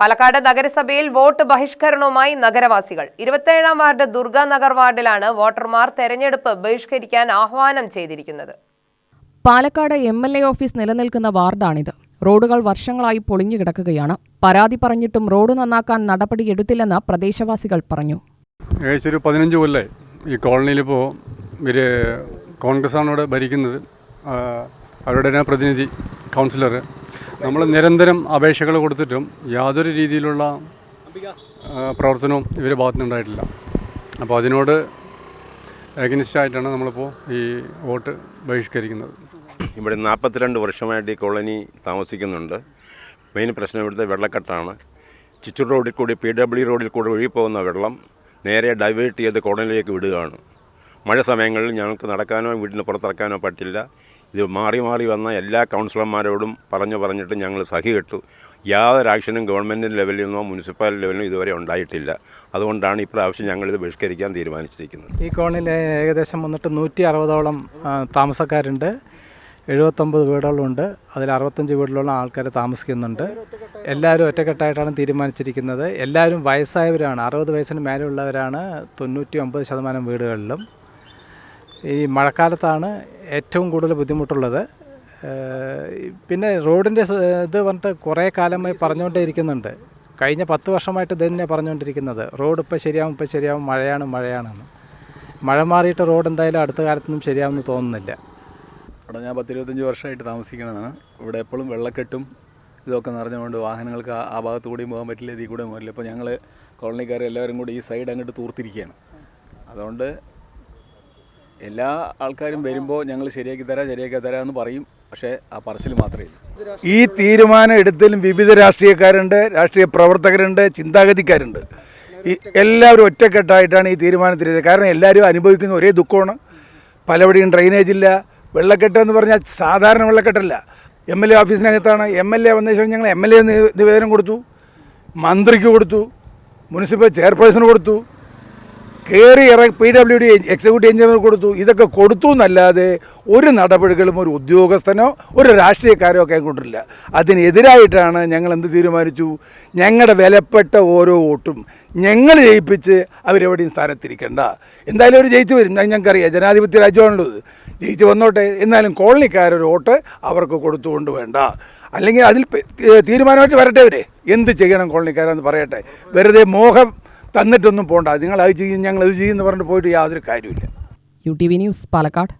പാലക്കാട് നഗരസഭയിൽ വോട്ട് ബഹിഷ്കരണവുമായി നഗരവാസികൾ. ഇരുപത്തേഴാം വാർഡ് ദുർഗാനഗർ വാർഡിലാണ് വോട്ടർമാർ തെരഞ്ഞെടുപ്പ് ബഹിഷ്കരിക്കാൻ ആഹ്വാനം ചെയ്തിരിക്കുന്നത്. Palakkad M L A office നിലനിൽക്കുന്ന വാർഡാണിത്. റോഡുകൾ വർഷങ്ങളായി പൊളിഞ്ഞു കിടക്കുകയാണ്. പരാതി പറഞ്ഞിട്ടും റോഡ് നന്നാക്കാൻ നടപടി നടപടിയെടുത്തില്ലെന്ന് പ്രദേശവാസികൾ പറഞ്ഞു. ഏകദേശം ഒരു പതിനഞ്ച് കൊല്ലേ ഈ കോളനിയിലിപ്പോൾ കോൺഗ്രസ് കോൺഗ്രസ്സാണ് ഇവിടെ ഭരിക്കുന്നത്. അവരുടെ പ്രതിനിധി കൗൺസിലർ നമ്മൾ നിരന്തരം അപേക്ഷകൾ കൊടുത്തിട്ടും യാതൊരു രീതിയിലുള്ള പ്രവർത്തനവും ഇവരുടെ ഭാഗത്തുനിന്നുണ്ടായിട്ടില്ല. അപ്പോൾ അതിനോട് ആയിട്ടാണ് നമ്മളിപ്പോൾ ഈ വോട്ട് ബഹിഷ്കരിക്കുന്നത്. ഇവിടെ നാൽപ്പത്തിരണ്ട് വർഷമായിട്ട് ഈ കോളനി താമസിക്കുന്നുണ്ട്. മെയിൻ പ്രശ്നം ഇവിടുത്തെ വെള്ളക്കെട്ടാണ്. ചിറ്റൂർ റോഡിൽ കൂടി പി ഡബ്ല്യു റോഡിൽ കൂടി ഒഴുകിപ്പോകുന്ന വെള്ളം നേരെ ഡൈവേർട്ട് ചെയ്ത് കോളനിയിലേക്ക് വിടുകയാണ്. മഴ സമയങ്ങളിൽ ഞങ്ങൾക്ക് നടക്കാനോ വീടിന് പുറത്തിറക്കാനോ പറ്റില്ല. ഇത് മാറി മാറി വന്ന എല്ലാ കൗൺസിലർമാരോടും പറഞ്ഞു പറഞ്ഞിട്ട് ഞങ്ങൾ സഹി കെട്ടു. യാതൊരു ആക്ഷനും ഗവൺമെന്റ് ലെവലിൽ നിന്നോ മുനിസിപ്പാലിറ്റി നിന്നോ ഇതുവരെ ഉണ്ടായിട്ടില്ല. അതുകൊണ്ടാണ് ഇപ്രാവശ്യം ഞങ്ങളിത് ബഹിഷ്കരിക്കാൻ തീരുമാനിച്ചിരിക്കുന്നത്. ഈ കോണിൽ ഏകദേശം വന്നിട്ട് നൂറ്റി അറുപതോളം താമസക്കാരുണ്ട്. എഴുപത്തൊമ്പത് വീടുകളുണ്ട്. അതിൽ അറുപത്തഞ്ച് വീട്ടിലുള്ള ആൾക്കാർ താമസിക്കുന്നുണ്ട്. എല്ലാവരും ഒറ്റക്കെട്ടായിട്ടാണ് തീരുമാനിച്ചിരിക്കുന്നത്. എല്ലാവരും വയസ്സായവരാണ്. അറുപത് വയസ്സിന് മേലെയുള്ളവരാണ് തൊണ്ണൂറ്റി ഒമ്പത് ശതമാനം വീടുകളിലും. ഈ മഴക്കാലത്താണ് ഏറ്റവും കൂടുതൽ ബുദ്ധിമുട്ടുള്ളത്. പിന്നെ റോഡിന്റെ ഇത് പറഞ്ഞിട്ട് കുറേ കാലമായി പറഞ്ഞുകൊണ്ടേ ഇരിക്കുന്നുണ്ട്. കഴിഞ്ഞ പത്ത് വർഷമായിട്ട് തന്നെ പറഞ്ഞുകൊണ്ടിരിക്കുന്നത്. റോഡ് ഇപ്പോൾ ശരിയാവും ഇപ്പോൾ ശരിയാവും മഴയാണ് മഴയാണെന്ന്. മഴ മാറിയിട്ട് റോഡ് എന്തായാലും അടുത്ത കാലത്തൊന്നും ശരിയാവുമെന്ന് തോന്നുന്നില്ല. ഇവിടെ ഞാൻ പത്തിരുപത്തഞ്ച് വർഷമായിട്ട് താമസിക്കുന്നതാണ്. ഇവിടെ എപ്പോഴും വെള്ളക്കെട്ടും ഇതൊക്കെ നിറഞ്ഞുകൊണ്ട് വാഹനങ്ങൾക്ക് ആ- ഭാഗത്ത് കൂടിയും പോകാൻ പറ്റില്ല ഇതിൽ കൂടെ പോകില്ല ഇപ്പോൾ ഞങ്ങൾ കോളനിക്കാർ എല്ലാവരും കൂടി ഈ സൈഡ് അങ്ങോട്ട് തൂർത്തിരിക്കുകയാണ്. അതുകൊണ്ട് എല്ലാ ആൾക്കാരും വരുമ്പോൾ ഞങ്ങൾ ശരിയാക്കി തരാം ശരിയാക്കി തരാം എന്ന് പറയും. പക്ഷേ ആ പറച്ചിൽ മാത്രമേ ഈ തീരുമാനം എടുത്തതിലും വിവിധ രാഷ്ട്രീയക്കാരുണ്ട് രാഷ്ട്രീയ പ്രവർത്തകരുണ്ട് ചിന്താഗതിക്കാരുണ്ട്. ഈ എല്ലാവരും ഒറ്റക്കെട്ടായിട്ടാണ് ഈ തീരുമാനത്തിലെത്തിയത് കാരണം എല്ലാവരും അനുഭവിക്കുന്ന ഒരേ ദുഃഖമാണ്. പലവിടെയും ഡ്രെയിനേജ് ഇല്ല. വെള്ളക്കെട്ട് എന്ന് പറഞ്ഞാൽ സാധാരണ വെള്ളക്കെട്ടല്ല. എം എൽ എ ഓഫീസിനകത്താണ്. എം എൽ എ വന്ന ശേഷം ഞങ്ങൾ എം എൽ എ നിവേദനം കൊടുത്തു. മന്ത്രിക്ക് കൊടുത്തു. മുനിസിപ്പൽ ചെയർപേഴ്സണ് കൊടുത്തു. കയറി ഇറ P W D executive engineer കൊടുത്തു. ഇതൊക്കെ കൊടുത്തു എന്നല്ലാതെ ഒരു നടപടികളും ഒരു ഉദ്യോഗസ്ഥനോ ഒരു രാഷ്ട്രീയക്കാരോ ഒക്കെ കൊണ്ടില്ല അതിനെതിരായിട്ടാണ് ഞങ്ങൾ എന്ത് തീരുമാനിച്ചു? ഞങ്ങളുടെ വിലപ്പെട്ട ഓരോ വോട്ടും ഞങ്ങൾ ജയിപ്പിച്ച് അവരെവിടെയും സ്ഥാനത്തിരിക്കേണ്ട. എന്തായാലും അവർ ജയിച്ചു വരും. ഞങ്ങൾക്കറിയാം. ജനാധിപത്യ രാജ്യമാണുള്ളത് ജയിച്ചു വന്നോട്ടെ. എന്നാലും കോളനിക്കാരൊരു വോട്ട് അവർക്ക് കൊടുത്തുകൊണ്ട് വേണ്ട. അല്ലെങ്കിൽ അതിൽ തീരുമാനമായിട്ട് വരട്ടെ അവരെ. എന്ത് ചെയ്യണം കോളനിക്കാരെന്ന് പറയട്ടെ. വെറുതെ മോഹം തന്നിട്ടൊന്നും പോകണ്ട നിങ്ങൾ അത് ചെയ്യും ഞങ്ങൾ അത് ചെയ്യുമെന്ന് പറഞ്ഞിട്ട് പോയിട്ട് യാതൊരു കാര്യമില്ല U T V news Palakkad.